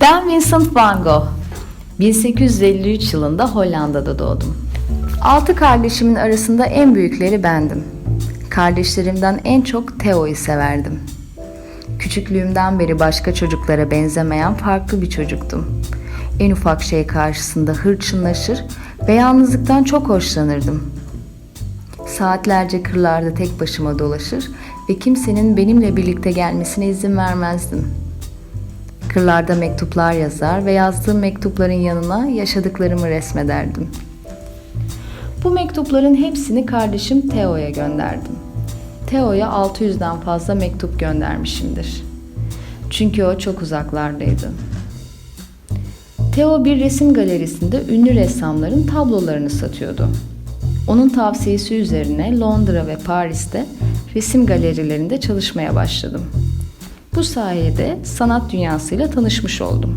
Ben Vincent van Gogh. 1853 yılında Hollanda'da doğdum. Altı kardeşimin arasında en büyükleri bendim. Kardeşlerimden en çok Theo'yu severdim. Küçüklüğümden beri başka çocuklara benzemeyen farklı bir çocuktum. En ufak şey karşısında hırçınlaşır ve yalnızlıktan çok hoşlanırdım. Saatlerce kırlarda tek başıma dolaşır ve kimsenin benimle birlikte gelmesine izin vermezdim. Kırlarda mektuplar yazar ve yazdığım mektupların yanına yaşadıklarımı resmederdim. Bu mektupların hepsini kardeşim Theo'ya gönderdim. Theo'ya 600'den fazla mektup göndermişimdir. Çünkü o çok uzaklardaydı. Theo bir resim galerisinde ünlü ressamların tablolarını satıyordu. Onun tavsiyesi üzerine Londra ve Paris'te resim galerilerinde çalışmaya başladım. Bu sayede sanat dünyasıyla tanışmış oldum.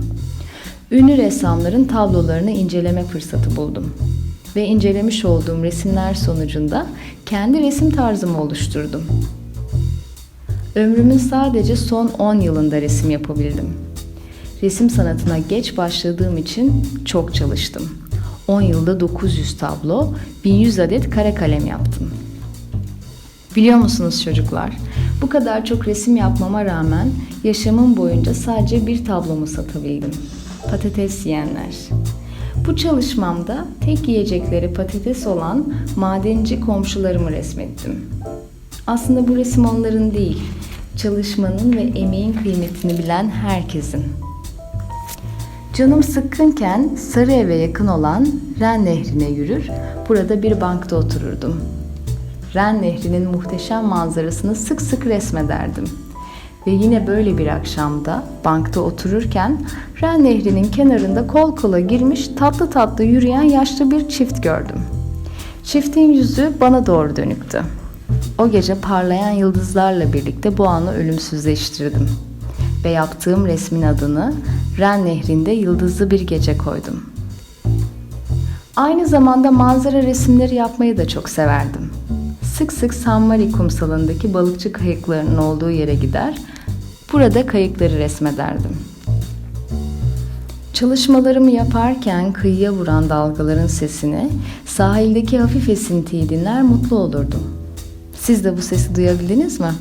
Ünlü ressamların tablolarını inceleme fırsatı buldum. Ve incelemiş olduğum resimler sonucunda kendi resim tarzımı oluşturdum. Ömrümün sadece son 10 yılında resim yapabildim. Resim sanatına geç başladığım için çok çalıştım. 10 yılda 900 tablo, 1100 adet kara kalem yaptım. Biliyor musunuz çocuklar? Bu kadar çok resim yapmama rağmen yaşamım boyunca sadece bir tablomu satabildim. Patates yiyenler. Bu çalışmamda tek yiyecekleri patates olan madenci komşularımı resmettim. Aslında bu resim onların değil, çalışmanın ve emeğin kıymetini bilen herkesin. Canım sıkkınken Sarı Eve yakın olan Ren Nehri'ne yürür, burada bir bankta otururdum. Ren Nehri'nin muhteşem manzarasını sık sık resmederdim. Ve yine böyle bir akşamda bankta otururken Ren Nehri'nin kenarında kol kola girmiş tatlı tatlı yürüyen yaşlı bir çift gördüm. Çiftin yüzü bana doğru dönüktü. O gece parlayan yıldızlarla birlikte bu anı ölümsüzleştirdim. Ve yaptığım resmin adını Ren Nehri'nde yıldızlı bir gece koydum. Aynı zamanda manzara resimleri yapmayı da çok severdim. Sık sık San Mari kumsalındaki balıkçı kayıklarının olduğu yere gider, burada kayıkları resmederdim. Çalışmalarımı yaparken kıyıya vuran dalgaların sesini, sahildeki hafif esintiyi dinler mutlu olurdum. Siz de bu sesi duyabildiniz mi?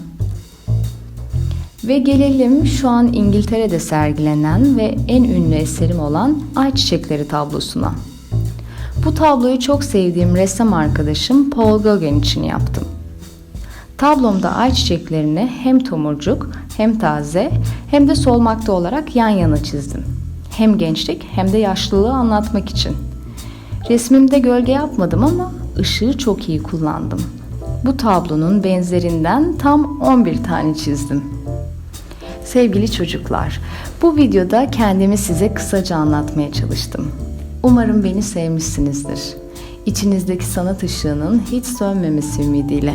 Ve gelelim şu an İngiltere'de sergilenen ve en ünlü eserim olan Ay Çiçekleri tablosuna. Bu tabloyu çok sevdiğim ressam arkadaşım Paul Gauguin için yaptım. Tablomda ay çiçeklerini hem tomurcuk hem taze hem de solmakta olarak yan yana çizdim. Hem gençlik hem de yaşlılığı anlatmak için. Resmimde gölge yapmadım ama ışığı çok iyi kullandım. Bu tablonun benzerinden tam 11 tane çizdim. Sevgili çocuklar, bu videoda kendimi size kısaca anlatmaya çalıştım. Umarım beni sevmişsinizdir. İçinizdeki sanat ışığının hiç sönmemesi ümidiyle.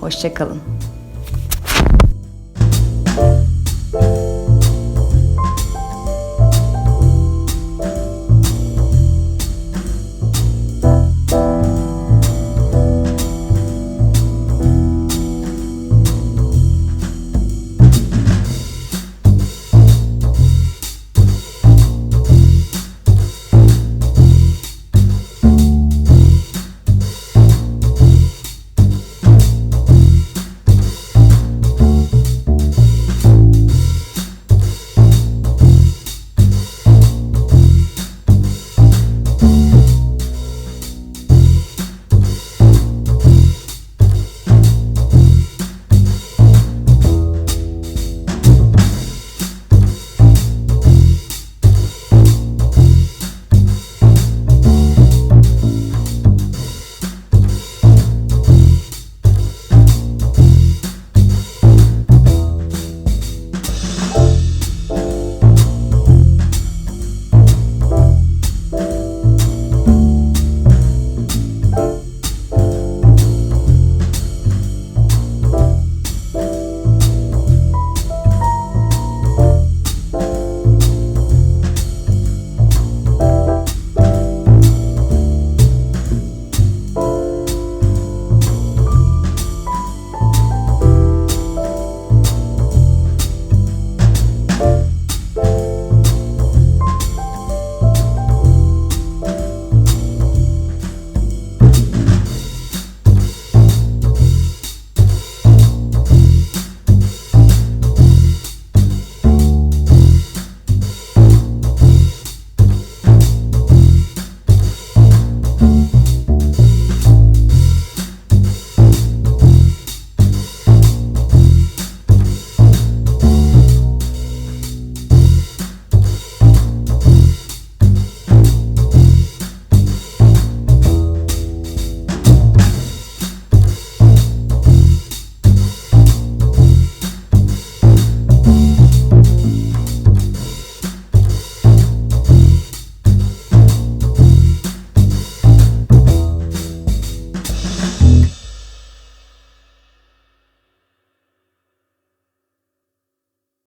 Hoşçakalın.